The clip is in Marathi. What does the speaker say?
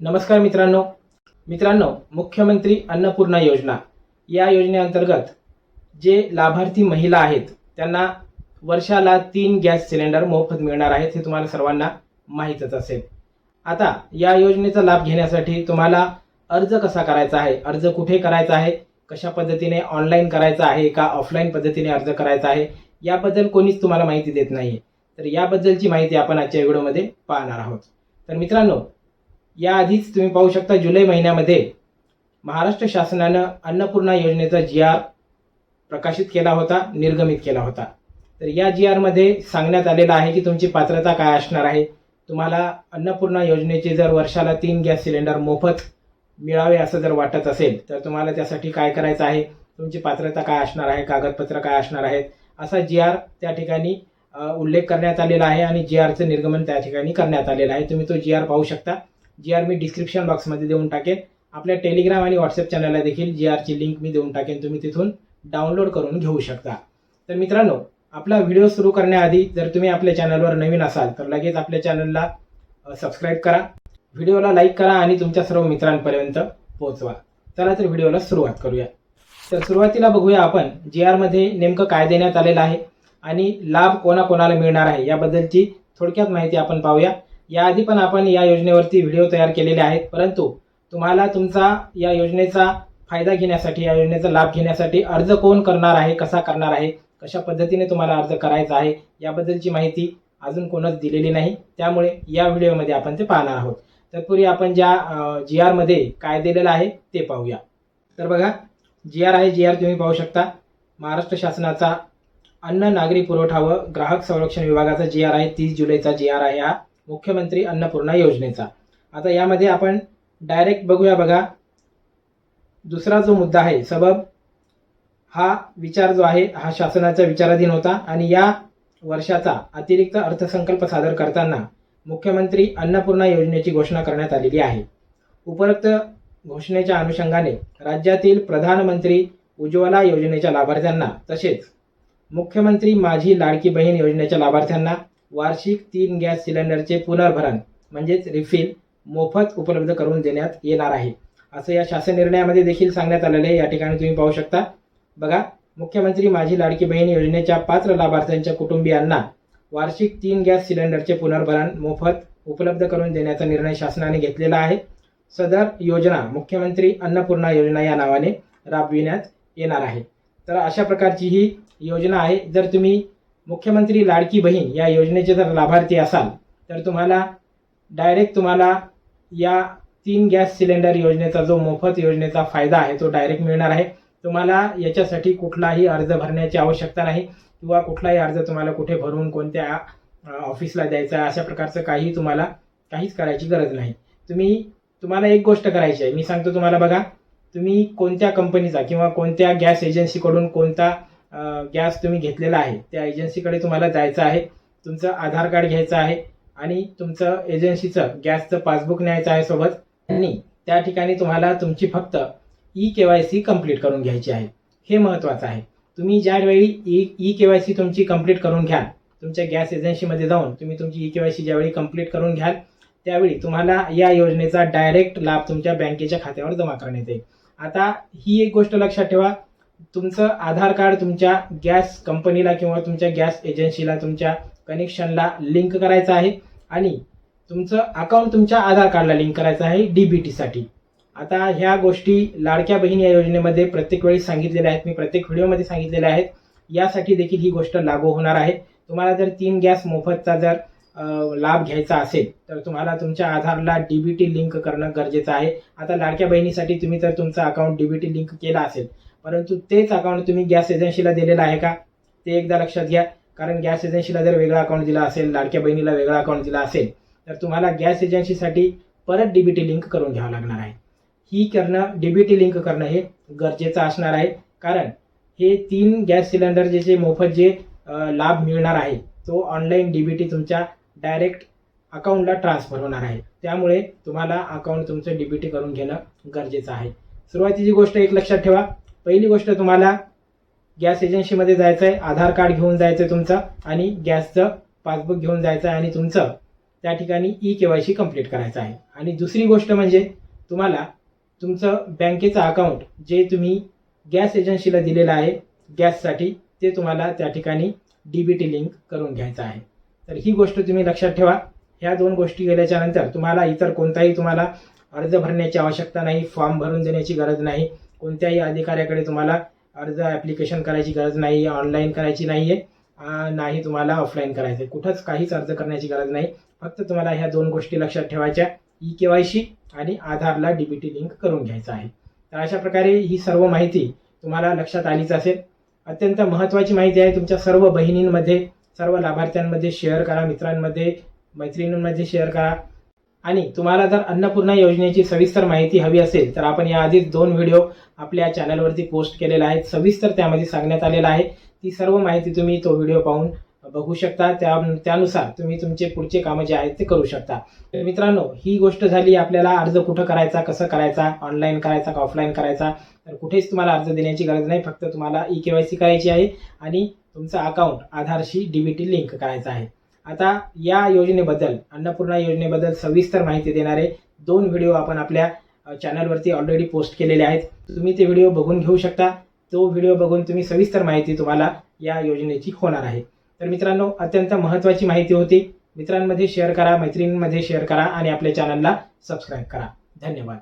नमस्कार मित्रांनो. मित्रांनो मुख्यमंत्री अन्नपूर्णा योजना. या योजनेअंतर्गत जे लाभार्थी महिला आहेत त्यांना वर्षाला तीन गॅस सिलेंडर मोफत मिळणार आहेत हे तुम्हाला सर्वांना माहीतच असेल. आता या योजनेचा लाभ घेण्यासाठी तुम्हाला अर्ज कसा करायचा आहे? अर्ज कुठे करायचा आहे? कशा पद्धतीने ऑनलाईन करायचा आहे का ऑफलाईन पद्धतीने अर्ज करायचा आहे? याबद्दल कोणीच तुम्हाला माहिती देत नाही तर याबद्दलची माहिती आपण आजच्या व्हिडिओमध्ये पाहणार आहोत. तर मित्रांनो याआधीच तुम्ही पाहू शकता जुलै महिन्यामध्ये महाराष्ट्र शासनानं अन्नपूर्णा योजनेचा जी आर प्रकाशित केला होता निर्गमित केला होता. तर या जी आरमध्ये सांगण्यात आलेलं आहे की तुमची पात्रता काय असणार आहे? तुम्हाला अन्नपूर्णा योजनेचे जर वर्षाला तीन गॅस सिलेंडर मोफत मिळावे असं जर वाटत असेल तर तुम्हाला त्यासाठी काय करायचं आहे? तुमची पात्रता काय असणार आहे? कागदपत्र काय असणार आहेत? असा जी आर त्या ठिकाणी उल्लेख करण्यात आलेला आहे आणि जी आरचं निर्गमन त्या ठिकाणी करण्यात आलेलं आहे. तुम्ही तो जी आर पाहू शकता. जी आर मी डिस्क्रिप्शन बॉक्समध्ये देऊन टाकेन. आपल्या टेलिग्राम आणि व्हॉट्सअप चॅनलला देखील जी आरची लिंक मी देऊन टाकेन. तुम्ही तिथून डाउनलोड करून घेऊ शकता. तर मित्रांनो आपला व्हिडिओ सुरू करण्याआधी जर तुम्ही आपल्या चॅनलवर नवीन असाल तर लगेच आपल्या चॅनलला सबस्क्राईब करा. व्हिडिओला लाईक करा आणि तुमच्या सर्व मित्रांपर्यंत पोहोचवा. चला तर व्हिडिओला सुरुवात करूया. तर सुरुवातीला बघूया आपण जी आरमध्ये नेमकं काय देण्यात आलेलं आहे आणि लाभ कोणाकोणाला मिळणार आहे याबद्दलची थोडक्यात माहिती आपण पाहूया. याआधी पण आपण या योजनेवरती व्हिडिओ तयार केलेले आहेत. परंतु तुम्हाला तुमचा या योजनेचा फायदा घेण्यासाठी या योजनेचा लाभ घेण्यासाठी अर्ज कोण करणार आहे कसा करणार आहे कशा पद्धतीने तुम्हाला अर्ज करायचा आहे याबद्दलची माहिती अजून कोणच दिलेली नाही. त्यामुळे या व्हिडिओमध्ये आपण ते पाहणार आहोत. तत्पूर्वी आपण ज्या जी आरमध्ये काय दिलेलं आहे ते पाहूया. तर बघा जी आर आहे जी आर तुम्ही पाहू शकता. महाराष्ट्र शासनाचा अन्न नागरी पुरवठा व ग्राहक संरक्षण विभागाचा जी आर आहे तीस जुलैचा जी आर आहे हा. मुख्यमंत्री अन्नपूर्णा योजनेचा. आता यामध्ये आपण डायरेक्ट बघूया बघा. दुसरा जो मुद्दा आहे सबब हा विचार जो आहे हा शासनाचा विचाराधीन होता आणि या वर्षाचा अतिरिक्त अर्थसंकल्प सादर करताना मुख्यमंत्री अन्नपूर्णा योजनेची घोषणा करण्यात आलेली आहे. उपरोक्त घोषणेच्या अनुषंगाने राज्यातील प्रधानमंत्री उज्ज्वला योजनेच्या लाभार्थ्यांना तसेच मुख्यमंत्री माझी लाडकी बहीण योजनेच्या लाभार्थ्यांना वार्षिक तीन गॅस सिलेंडरचे पुनर्भरण म्हणजेच रिफिल मोफत उपलब्ध करून देण्यात येणार आहे. असं या शासन निर्णयामध्ये देखील सांगण्यात आलेलं आहे. या ठिकाणी तुम्ही पाहू शकता. बघा मुख्यमंत्री माझी लाडकी बहीण योजनेच्या पात्र लाभार्थ्यांच्या कुटुंबियांना वार्षिक तीन गॅस सिलेंडरचे पुनर्भरण मोफत उपलब्ध करून देण्याचा निर्णय शासनाने घेतलेला आहे. सदर योजना मुख्यमंत्री अन्नपूर्णा योजना या नावाने राबविण्यात येणार आहे. तर अशा प्रकारची ही योजना आहे. जर तुम्ही मुख्यमंत्री लाडकी बहीण या योजनेचे जर लाभार्थी असाल तर तुम्हाला डायरेक्ट तुम्हाला या तीन गॅस सिलेंडर योजनेचा जो मोफत योजनेचा फायदा आहे तो डायरेक्ट मिळणार आहे. तुम्हाला याच्यासाठी कुठलाही अर्ज भरण्याची आवश्यकता नाही किंवा कुठलाही अर्ज तुम्हाला कुठे भरून कोणत्या ऑफिसला द्यायचा आहे अशा प्रकारचं काही तुम्हाला काहीच करायची गरज नाही. तुम्ही तुम्हाला एक गोष्ट करायची आहे. मी सांगतो तुम्हाला बघा तुम्ही कोणत्या कंपनीचा किंवा कोणत्या गॅस एजन्सीकडून कोणता गॅस तुम्ही घेतलेला आहे. त्या एजन्सीकडे तुम्हाला जायचं आहे. तुमचं आधार कार्ड घ्यायचं आहे आणि तुमचं एजन्सीचं गॅसचं पासबुक न्यायचं आहे सोबत. आणि त्या ठिकाणी तुम्हाला तुमची फक्त e K Y C complete करून घ्यायची आहे. हे महत्त्वाचं आहे. तुम्ही ज्यावेळी e e K Y C तुमची कंप्लीट करून घ्याल तुमच्या गॅस एजन्सीमध्ये जाऊन तुम्ही तुमची ई के वाय सी ज्यावेळी कंप्लीट करून घ्याल त्यावेळी तुम्हाला या योजनेचा डायरेक्ट लाभ तुमच्या बँकेच्या खात्यावर जमा करण्यात येईल. आता ही एक गोष्ट लक्षात ठेवा. तुमचं आधार कार्ड तुमच्या गॅस कंपनीला किंवा तुमच्या गॅस एजन्सीला तुमच्या कनेक्शनला लिंक करायचं आहे आणि तुमचं अकाउंट तुमच्या आधार कार्डला लिंक करायचं आहे डी बी टीसाठी. आता ह्या गोष्टी लाडक्या बहीण या योजनेमध्ये प्रत्येक वेळी सांगितलेल्या आहेत. मी प्रत्येक व्हिडिओमध्ये सांगितलेल्या आहेत. यासाठी देखील ही गोष्ट लागू होणार आहे. तुम्हाला जर तीन गॅस मोफतचा जर लाभ घ्यायचा असेल तर तुम्हाला तुमच्या आधारला डी बी टी लिंक करणं गरजेचं आहे. आता लाडक्या बहिणीसाठी तुम्ही जर तुमचा account D B T link केला असेल परंतु तेच अकाउंट तुम्ही गॅस एजन्सीला दिलेलं आहे का? ते एकदा लक्षात घ्या. कारण गॅस एजन्सीला जर वेगळा अकाउंट दिला असेल लाडक्या बहिणीला वेगळा अकाउंट दिला असेल तर तुम्हाला गॅस एजन्सीसाठी परत डी बी टी लिंक करून घ्यावं लागणार आहे. ही करणं डी बी टी लिंक करणं हे गरजेचं असणार आहे. कारण हे तीन गॅस सिलेंडर जे मोफत जे लाभ मिळणार आहे तो ऑनलाईन डी बी टी तुमच्या डायरेक्ट अकाउंटला ट्रान्सफर होणार आहे. त्यामुळे तुम्हाला अकाउंट तुमचं डी बी टी करून घेणं गरजेचं आहे. सुरुवातीची गोष्ट एक लक्षात ठेवा. पहिली गोष्ट तुम्हाला गॅस एजन्सीमध्ये जायचं आहे आधार कार्ड घेऊन जायचं आहे तुमचं आणि गॅसचं पासबुक घेऊन जायचं आहे आणि तुमचं त्या ठिकाणी e K Y C complete करायचं आहे. आणि दुसरी गोष्ट म्हणजे तुम्हाला तुमचं बँकेचं अकाउंट जे तुम्ही गॅस एजन्सीला दिलेलं आहे गॅससाठी ते तुम्हाला त्या ठिकाणी डी बी टी लिंक करून घ्यायचं आहे. तर ही गोष्ट तुम्ही लक्षात ठेवा. ह्या दोन गोष्टी केल्याच्यानंतर तुम्हाला इतर कोणताही तुम्हाला अर्ज भरण्याची आवश्यकता नाही फॉर्म भरून देण्याची गरज नाही कोणत्याही अधिकाऱ्याकडे तुम्हाला अर्ज ॲप्लिकेशन करायची गरज नाही ऑनलाईन करायची नाही आहे नाही तुम्हाला ऑफलाईन करायचं आहे कुठंच काहीच अर्ज करण्याची गरज नाही. फक्त तुम्हाला ह्या दोन गोष्टी लक्षात ठेवायच्या. ई के वाय सी आणि आधारला डी बी टी लिंक करून घ्यायचं आहे. तर अशा प्रकारे ही सर्व माहिती तुम्हाला लक्षात आलीच असेल. अत्यंत महत्त्वाची माहिती आहे तुमच्या सर्व बहिणींमध्ये सर्व लाभार्थ्यांमध्ये शेअर करा मित्रांमध्ये मैत्रिणींमध्ये शेअर करा. आणि तुम्हाला जर अन्नपूर्णा योजनेची सविस्तर माहिती हवी असेल तर आपण याआधीच दोन व्हिडिओ आपल्या चॅनलवरती पोस्ट केलेला आहे सविस्तर त्यामध्ये सांगण्यात आलेला आहे. ती सर्व माहिती तुम्ही तो व्हिडिओ पाहून बघू शकता. त्या त्यानुसार तुम्ही तुमचे पुढचे कामं जे आहेत ते करू शकता. तर मित्रांनो ही गोष्ट झाली. आपल्याला अर्ज कुठं करायचा कसं करायचा ऑनलाईन करायचा का ऑफलाईन करायचा? तर कुठेच तुम्हाला अर्ज देण्याची गरज नाही. फक्त तुम्हाला ई के वाय सी करायची आहे. आणि तुमचं अकाउंट आधारशी डी टी लिंक करायचं आहे. आता या योजनेबद्दल अन्नपूर्णा योजनेबद्दल सविस्तर माहिती देणारे दोन व्हिडिओ आपण आपल्या चॅनलवरती ऑलरेडी पोस्ट केलेले आहेत. तुम्ही ते व्हिडिओ बघून घेऊ शकता. तो व्हिडिओ बघून तुम्ही सविस्तर माहिती तुम्हाला या योजनेची होणार आहे. तर मित्रांनो अत्यंत महत्त्वाची माहिती होती. मित्रांमध्ये शेअर करा मैत्रिणींमध्ये शेअर करा आणि आपल्या चॅनलला सबस्क्राईब करा. धन्यवाद.